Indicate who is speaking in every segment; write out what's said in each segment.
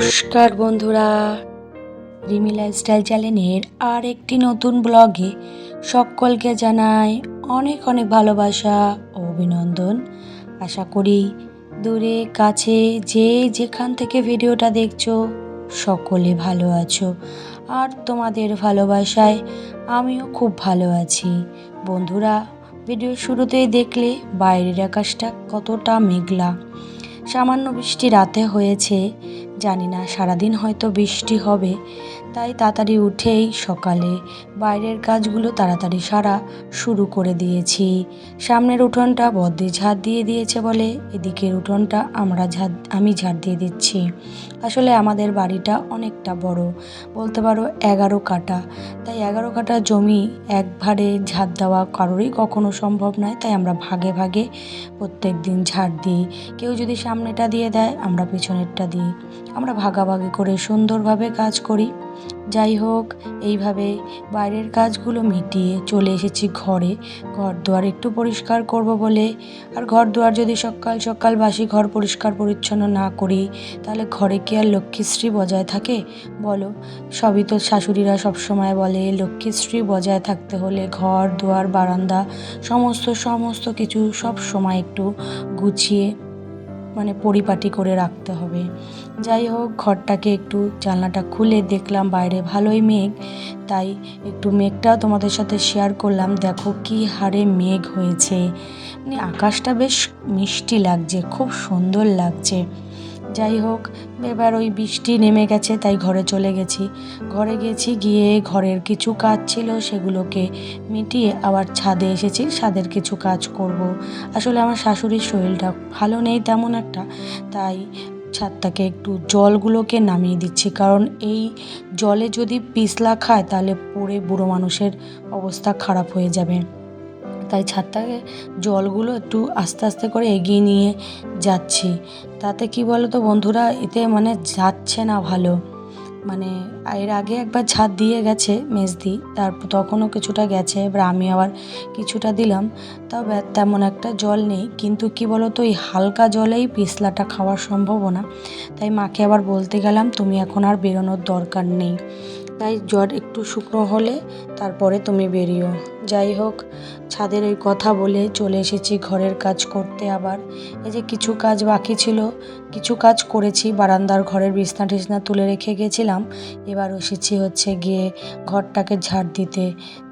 Speaker 1: নমস্কার বন্ধুরা। রিমি লাইফস্টাইল চ্যানেলের আর একটি নতুন ব্লগে সকলকে জানাই অনেক অনেক ভালোবাসা ও অভিনন্দন। আশা করি দূরে, কাছে, যে যেখান থেকে ভিডিওটা দেখছ, সকলে ভালো আছো। আর তোমাদের ভালোবাসায় আমিও খুব ভালো আছি। বন্ধুরা ভিডিও শুরুতেই দেখলে বাইরের আকাশটা কতটা মেঘলা। সামান্য বৃষ্টি রাতে হয়েছে জানি না, সারাদিন হয়তো বৃষ্টি হবে। তাই তাড়াতাড়ি উঠেই সকালে বাইরের কাজগুলো তাড়াতাড়ি সারা শুরু করে দিয়েছি। সামনের উঠোনটা বদ্দি ঝাড় দিয়ে দিয়েছে বলে, এদিকের উঠোনটা আমরা ঝাড় আমি ঝাড় দিয়ে দিচ্ছি। আসলে আমাদের বাড়িটা অনেকটা বড়, বলতে পারো এগারো কাটা তাই এগারো কাটা জমি একবারে ঝাড় দেওয়া কারোরই কখনো সম্ভব নয়, তাই আমরা ভাগে ভাগে প্রত্যেক দিন ঝাড় দিই। কেউ যদি সামনেটা দিয়ে দেয়, আমরা পেছনেরটা দিই। আমরা ভাগাভাগি করে সুন্দরভাবে কাজ করি। যাই হোক, এইভাবে বাইরের কাজগুলো মিটিয়ে চলে এসেছি ঘরে। ঘর দুয়ার একটু পরিষ্কার করব বলে। আর ঘর দুয়ার যদি সকাল সকাল বাসি ঘর পরিষ্কার পরিচ্ছন্ন না করি, তাহলে ঘরে কি আর লক্ষ্মীশ্রী বজায় থাকে? বলো, সবই তো শাশুড়িরা সবসময় বলে, লক্ষ্মীশ্রী বজায় থাকতে হলে ঘর দুয়ার বারান্দা, সমস্ত সমস্ত কিছু সব সময় একটু গুছিয়ে মানে পরিপাটি করে রাখতে হবে। যাই হোক, ঘরটাকে একটু জানলাটা খুলে দেখলাম, বাইরে ভালোই মেঘ। তাই একটু মেঘটাও তোমাদের সাথে শেয়ার করলাম। দেখো কি হারে মেঘ হয়েছে। মানে আকাশটা বেশ মিষ্টি লাগছে, খুব সুন্দর লাগছে। যাই হোক, এবার ওই বৃষ্টি নেমে গেছে, তাই ঘরে চলে গেছি। ঘরে গেছি, গিয়ে ঘরের কিছু কাজ ছিল, সেগুলোকে মিটিয়ে আবার ছাদে এসেছি, ছাদের কিছু কাজ করব। আসলে আমার শাশুড়ির শরীরটা ভালো নেই তেমন একটা, তাই ছাদটাকে একটু জলগুলোকে নামিয়ে দিচ্ছি। কারণ এই জলে যদি পিছলা খায়, তাহলে পড়ে বুড়ো মানুষের অবস্থা খারাপ হয়ে যাবে। তাই ছাদটাকে জলগুলো একটু আস্তে আস্তে করে এগিয়ে নিয়ে যাচ্ছি। তাতে কি বলো তো বন্ধুরা, এতে মানে যাচ্ছে না ভালো। মানে এর আগে একবার ছাদ দিয়ে গেছে মেজদি, তারপর তখনও কিছুটা গেছে, এবার আমি আবার কিছুটা দিলাম। তাও তেমন একটা জল নেই, কিন্তু কি বলো তো এই হালকা জলেই পিছলাটা খাওয়ার সম্ভাবনা। তাই মাকে আবার বলতে গেলাম, তুমি এখন আর বেরোনোর দরকার নেই। তাই জ্বর একটু শুকনো হলে তারপরে তুমি বেরিও যাই হোক, ছাদের ওই কথা বলে চলে এসেছি ঘরের কাজ করতে আবার। এই যে কিছু কাজ বাকি ছিল, কিছু কাজ করেছি, বারান্দার ঘরের বিছনা টিছনা তুলে রেখে গেছিলাম। এবার এসেছি হচ্ছে গিয়ে ঘরটাকে ঝাড় দিতে।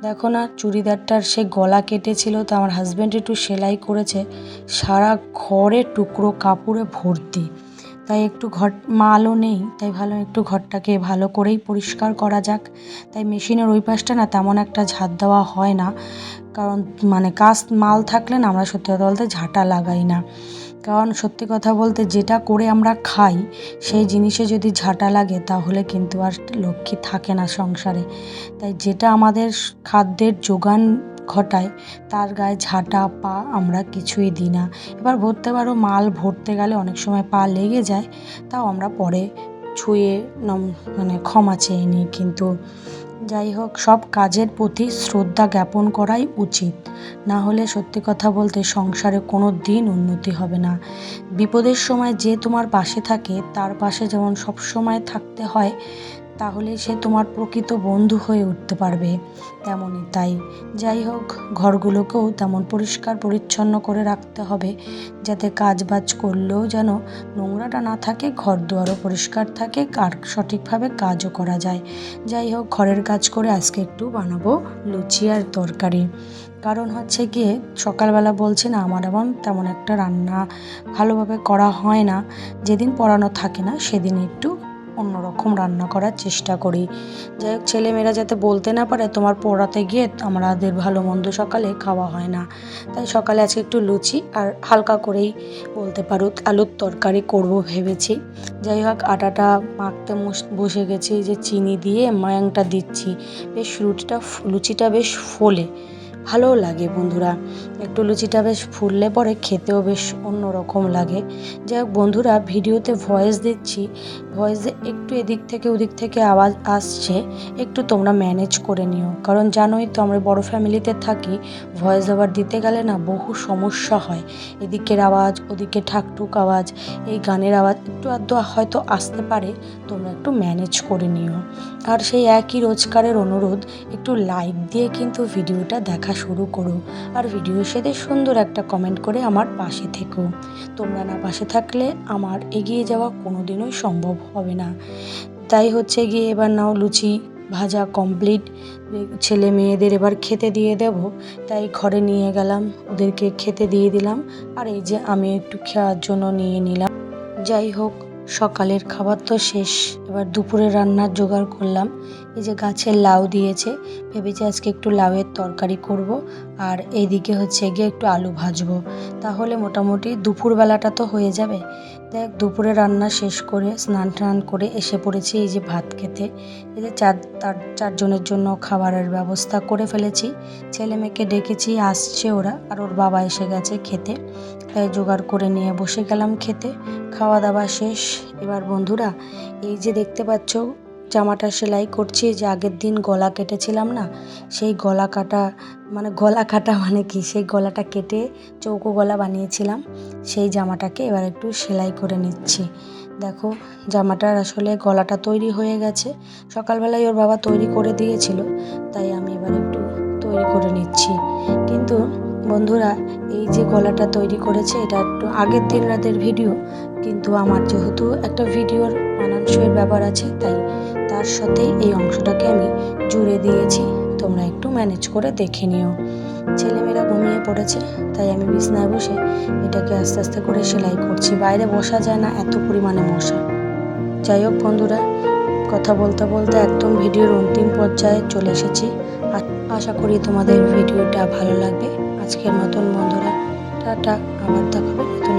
Speaker 1: দেখো না, চুড়িদারটার সে গলা কেটেছিল, তো আমার হাজব্যান্ড একটু সেলাই করেছে। সারা ঘরে টুকরো কাপড়ে ভর্তি। তাই একটু ঘর মালও নেই, তাই ভালো একটু ঘরটাকে ভালো করেই পরিষ্কার করা যাক। তাই মেশিনের ওই পাশটা না তেমন একটা ঝাঁট দেওয়া হয় না। কারণ মানে কাজ মাল থাকলে না আমরা সত্যি কথা বলতে ঝাঁটা লাগাই না। কারণ সত্যি কথা বলতে যেটা করে আমরা খাই, সেই জিনিসে যদি ঝাঁটা লাগে তাহলে কিন্তু আর লক্ষ্মী থাকে না সংসারে। তাই যেটা আমাদের খাদ্যের যোগান ঘটায়, তার গায়ে ঝাঁটা, পা আমরা কিছুই দিই না। এবার ভরতে পারো মাল ভরতে গেলে অনেক সময় পা লেগে যায়, তাও আমরা পরে ছুঁয়ে মানে ক্ষমা চেয়ে নিই। কিন্তু যাই হোক, সব কাজের প্রতি শ্রদ্ধা জ্ঞাপন করাই উচিত। না হলে সত্যি কথা বলতে সংসারে কোনো দিন উন্নতি হবে না। বিপদের সময় যে তোমার পাশে থাকে, তার পাশে যেমন সব সময় থাকতে হয় তাহলে সে তোমার প্রকৃত বন্ধু হয়ে উঠতে পারবে। তেমনই তাই। যাই হোক, ঘরগুলোকেও তেমন পরিষ্কার পরিচ্ছন্ন করে রাখতে হবে, যাতে কাজ বাজ করলেও যেন নোংরাটা না থাকে ঘর দুয়ারও পরিষ্কার থাকে, আর সঠিকভাবে কাজও করা যায়। যাই হোক, ঘরের কাজ করে আজকে একটু বানাবো লুচি আর তরকারি। কারণ হচ্ছে গিয়ে, সকালবেলা বলছে না, আমার এমন তেমন একটা রান্না ভালোভাবে করা হয় না। যেদিন পড়ানো থাকে না, সেদিন একটু অন্যরকম রান্না করার চেষ্টা করি। যাই হোক, ছেলেমেয়েরা যাতে বলতে না পারে, তোমার পড়াতে গিয়ে আমাদের ভালো মন্দ সকালে খাওয়া হয় না। তাই সকালে আজকে একটু লুচি আর হালকা করেই বলতে পারো, আলুর তরকারি করব ভেবেছি। যাই হোক, আটাটা মাখতে বসে গেছি যে চিনি দিয়ে ময়াংটা দিচ্ছি। বেশ রুটিটা লুচিটা বেশ ফোলে। ভালোও লাগে বন্ধুরা। একটু লুচিটা বেশ ফুললে পরে খেতেও বেশ অন্যরকম লাগে। যাই হোক বন্ধুরা, ভিডিওতে ভয়েস দিচ্ছি। ভয়েসে একটু এদিক থেকে ওদিক থেকে আওয়াজ আসছে। একটু তোমরা ম্যানেজ করে নিও। কারণ জানোই তো আমরা বড় ফ্যামিলিতে থাকি ভয়েস ওভার দিতে গেলে না বহু সমস্যা হয়। এদিকের আওয়াজ, ওদিকে ঠাকঠুক আওয়াজ, এই গানের আওয়াজ একটু আধটু হয়তো আসতে পারে, তোমরা একটু ম্যানেজ করে নিও। আর সেই একই রোজকারের অনুরোধ, একটু লাইক দিয়ে কিন্তু ভিডিওটা দেখা শুরু করো আর ভিডিওর সাথে সুন্দর একটা কমেন্ট করে আমার পাশে থেকো। তোমরা না পাশে থাকলে আমার এগিয়ে যাওয়া কোনো দিনই সম্ভব হবে না। তাই হচ্ছে গিয়ে এবার নাও লুচি ভাজা কমপ্লিট ছেলে মেয়েদের এবার খেতে দিয়ে দেব, তাই ঘরে নিয়ে গেলাম, ওদেরকে খেতে দিয়ে দিলাম। আর এই যে আমি একটু খাওয়ার জন্য নিয়ে নিলাম। যাই হোক সকালের খাবার তো শেষ। এবার দুপুরে রান্নার জোগাড় করলাম। এই যে গাছের লাউ দিয়েছে, ভেবেছি আজকে একটু লাউয়ের তরকারি করব। আর এইদিকে হচ্ছে গিয়ে একটু আলু ভাজবো। তাহলে মোটামুটি দুপুরবেলাটা তো হয়ে যাবে। দেখ, দুপুরে রান্না শেষ করে, স্নান টান করে এসে পড়েছি এই যে ভাত খেতে। এই যে চার, তার চারজনের জন্য খাবারের ব্যবস্থা করে ফেলেছি। ছেলে মেয়েকে ডেকেছি, আসছে ওরা। আর ওর বাবা এসে গেছে খেতে। তাই জোগাড় করে নিয়ে বসে গেলাম খেতে। খাওয়া দাওয়া শেষ। এবার বন্ধুরা, এই যে দেখতে পাচ্ছ, জামাটা সেলাই করছি যে আগের দিন গলা কেটেছিলাম না, সেই গলা কাটা মানে গলা কাটা মানে কি, সেই গলাটা কেটে চৌকো গলা বানিয়েছিলাম, সেই জামাটাকে এবার একটু সেলাই করে নিচ্ছি। দেখো, জামাটার আসলে গলাটা তৈরি হয়ে গেছে। সকালবেলায় ওর বাবা তৈরি করে দিয়েছিল, তাই আমি এবার একটু তৈরি করে নিচ্ছি। কিন্তু বন্ধুরা, এই যে গলাটা তৈরি করেছে, এটা একটু আগের দিন রাতের ভিডিও, কিন্তু আমার যেহেতু একটা ভিডিওর মানানসইয়ের ব্যাপার আছে, তাই তার সাথে এই অংশটাকে আমি জুড়ে দিয়েছি। তোমরা একটু ম্যানেজ করে দেখে নিও। ছেলেমেয়েরা ঘুমিয়ে পড়েছে, তাই আমি বিছনায় বসে এটাকে আস্তে আস্তে করে সেলাই করছি। বাইরে বসা যায় না, এত পরিমাণে মশা। যাই হোক বন্ধুরা, কথা বলতে বলতে একদম ভিডিওর অন্তিম পর্যায়ে চলে এসেছি। আশা করি তোমাদের ভিডিওটা ভালো লাগবে। আজকের মতন বন্ধুরা টাটা। আবার দেখাবে নতুন